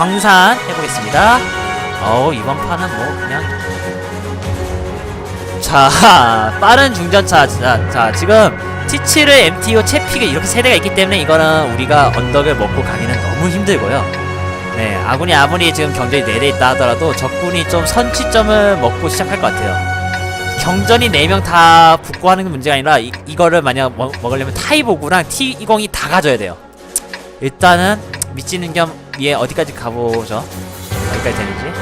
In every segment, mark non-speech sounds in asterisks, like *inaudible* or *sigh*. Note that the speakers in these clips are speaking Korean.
광산 해보겠습니다. 어우 이번 판은 뭐 그냥 자 *laughs* 빠른 중전차 자, 자 지금 T7을 MTO 채픽이 이렇게 세대가 있기 때문에 이거는 우리가 언덕을 먹고 가기는 너무 힘들고요. 네 아군이 아무리 지금 경전이 4대 있다 하더라도 적군이 좀 선취점을 먹고 시작할 것 같아요. 경전이 4명 다 붙고 하는 게 문제가 아니라 이, 이거를 만약 먹, 먹으려면 타이보구랑 T20이 다 가져야 돼요. 일단은 미치는 겸 위에 어디까지 가보죠. 어디까지 되는지.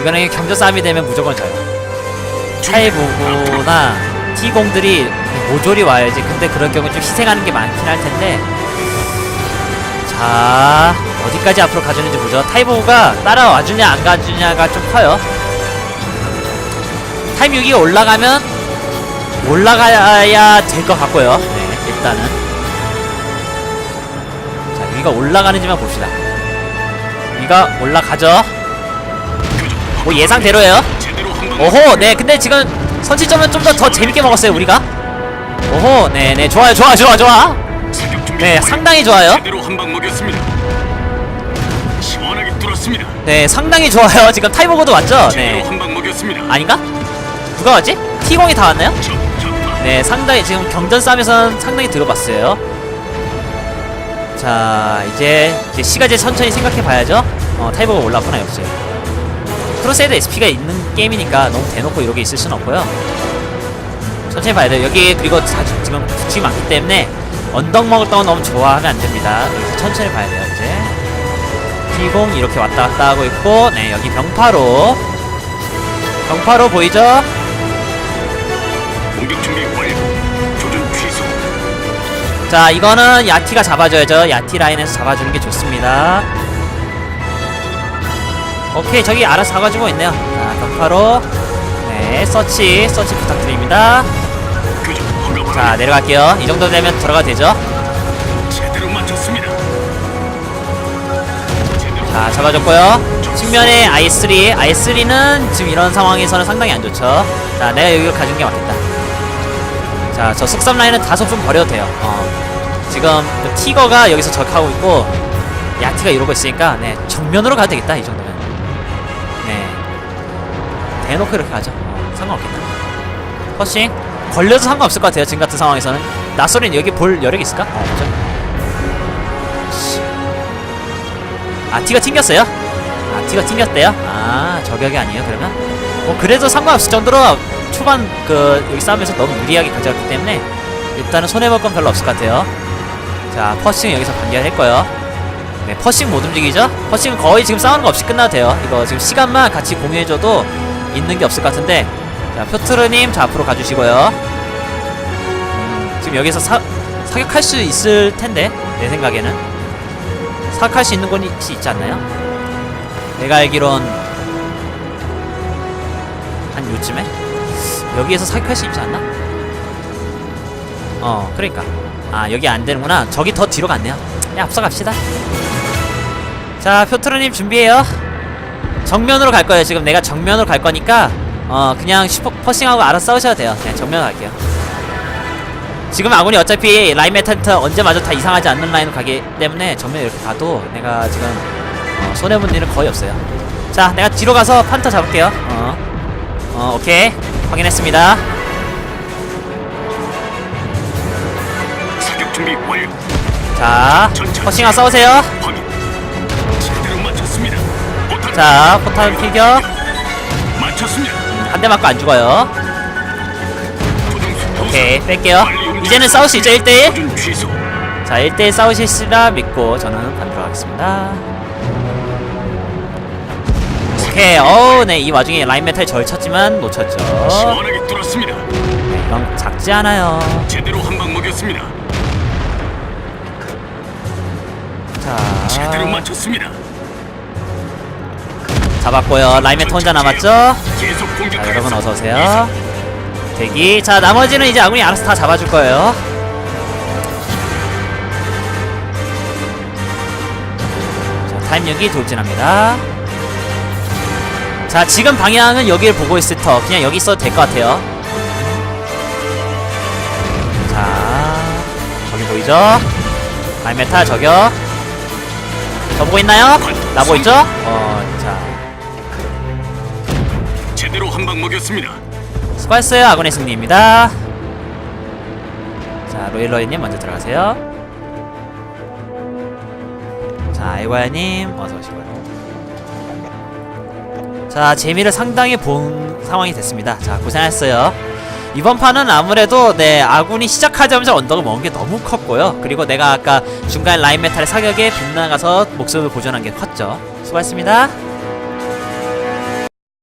이거는 경전 싸움이 되면 무조건 져요. 타이보구나 T0들이 모조리 와야지. 근데 그런 경우 좀 희생하는 게 많긴 할 텐데. 자, 어디까지 앞으로 가주는지 보죠. 타이보구가 따라와주냐 안 가주냐가 좀 커요. 타임 6이 올라가면 올라가야 될 것 같고요. 네, 일단은. 자, 위가 올라가는지만 봅시다. 위가 올라가죠. 뭐 예상대로예요. 오호, 네, 근데 지금 선취점은 좀 더 더 재밌게 먹었어요, 우리가. 오호, 네, 네, 좋아요, 좋아, 좋아, 좋아. 네. 상당히 좋아요. 네, 상당히 좋아요. 지금 타이버고도 왔죠? 네. 아닌가? 누가 왔지? T0이 다 왔나요? 네, 상당히 지금 경전 싸움에서는 상당히 들어봤어요. 자, 이제, 이제 시가제 천천히 생각해 봐야죠. 어, 타이버가 올라왔구나, 역시. 크로세이드 SP가 있는 게임이니까 너무 대놓고 이렇게 있을 순 없고요. 천천히 봐야 돼요. 여기, 그리고 다 지- 지금 붙이 많기 때문에 언덕 먹을 동안 너무 좋아하면 안 됩니다. 여기서 천천히 봐야 돼요, 이제. T0 이렇게 왔다 갔다 하고 있고, 네, 여기 병파로. 병파로 보이죠? 공격 준비 완료. 자 이거는 야티가 잡아줘야죠. 야티 라인에서 잡아주는 게 좋습니다. 오케이 저기 알아서 잡아주고 있네요. 자 격파로. 네 서치 서치 부탁드립니다. 자. 내려갈게요. 이 정도 되면 들어가도 되죠? 자 잡아줬고요. 측면에 i3 i3는 지금 이런 상황에서는 상당히 안 좋죠. 자 내가 여기를 가준 게 맞겠다 자저 속삼 라인은 다소 좀 버려도 돼요. 어. 지금 그 티거가 여기서 적하고 있고 야티가 이러고 있으니까 네 정면으로 가도 되겠다 이 정도면. 네. 대놓고 이렇게 가죠. 어, 상관없겠다. 퍼싱? 걸려도 상관없을 것 같아요 지금 같은 상황에서는. 낯소리는 여기 볼 여력이 있을까? 어 없죠? 아 티가 튕겼어요? 아 티가 튕겼대요? 아 저격이 아니에요 그러면? 뭐 그래도 상관없을 정도로 초반 그 여기 싸움에서 너무 무리하게 가져갔기 때문에 일단은 손해볼 건 별로 없을 것 같아요. 자 퍼싱 여기서 반겨했고요. 네 퍼싱 못 움직이죠? 퍼싱은 거의 지금 싸우는 거 없이 끝나도 돼요. 이거 지금 시간만 같이 공유해줘도 있는 게 없을 것 같은데 자 표트르님 자 앞으로 가주시고요. 음, 지금 여기서 사, 사격할 수 있을 텐데 내 생각에는. 사격할 수 있는 곳이 있지 않나요? 내가 알기론 한 요쯤에 여기에서 사격할 수 있지 않나? 어 그러니까. 아 여기 안 되는구나. 저기 더 뒤로 갔네요. 야 앞서갑시다. 자 표트르님 준비해요. 정면으로 갈 거예요 지금. 내가 정면으로 갈 거니까 어 그냥 슈퍼 퍼싱하고 알아서 싸우셔도 돼요. 그냥 정면으로 갈게요. 지금 아군이 어차피 라인 메탄트 언제 마저 다 이상하지 않는 라인으로 가기 때문에 정면에 이렇게 가도 내가 지금 어, 손해본 일은 거의 없어요. 자 내가 뒤로 가서 판터 잡을게요. 어, 어 오케이 확인했습니다 사격 준비 완료. 자 퍼싱하 싸우세요 확인. 제대로 맞췄습니다. 포탄 자 포탄 피겨 맞췄습니다. 한 대 맞고 안 죽어요 오케이. 뺄게요. 이제는 싸울 수 있죠 1대1 조준 취소. 자 1대1 싸우실시라 믿고 저는 반대로 가겠습니다 오케이 어우 네이 와중에 라인 메탈 절 쳤지만 놓쳤죠. 시원하게 뚫었습니다. 네, 이건 작지 않아요. 제대로 한 방 먹였습니다. 제대로 자 맞췄습니다. 잡았고요. 라인 메탈 혼자 남았죠? 계속 자 공격하겠습니다. 여러분 어서 오세요. 대기. 자 나머지는 이제 아군이 알아서 다 잡아줄 거예요. 자 타임 6이 돌진합니다 자 지금 방향은 여기를 보고 있을 터 그냥 여기 있어도 될 것 같아요 자 저기 보이죠? 메탈 저격 저 보고 있나요? 나 보고 있죠? 어, 자. 제대로 한 방 먹였습니다. 수고했어요. 아군의 승리입니다. 자, 로일러이님 먼저 들어가세요. 자, 아이과야님 어서 오시고요. 자, 재미를 상당히 본 상황이 됐습니다. 자, 고생했어요. 이번 판은 아무래도 네 아군이 시작하자마자 언덕을 먹은 게 너무 컸고요. 그리고 내가 아까 중간 라인 메탈의 사격에 빗나가서 목숨을 보존한 게 컸죠. 수고했습니다.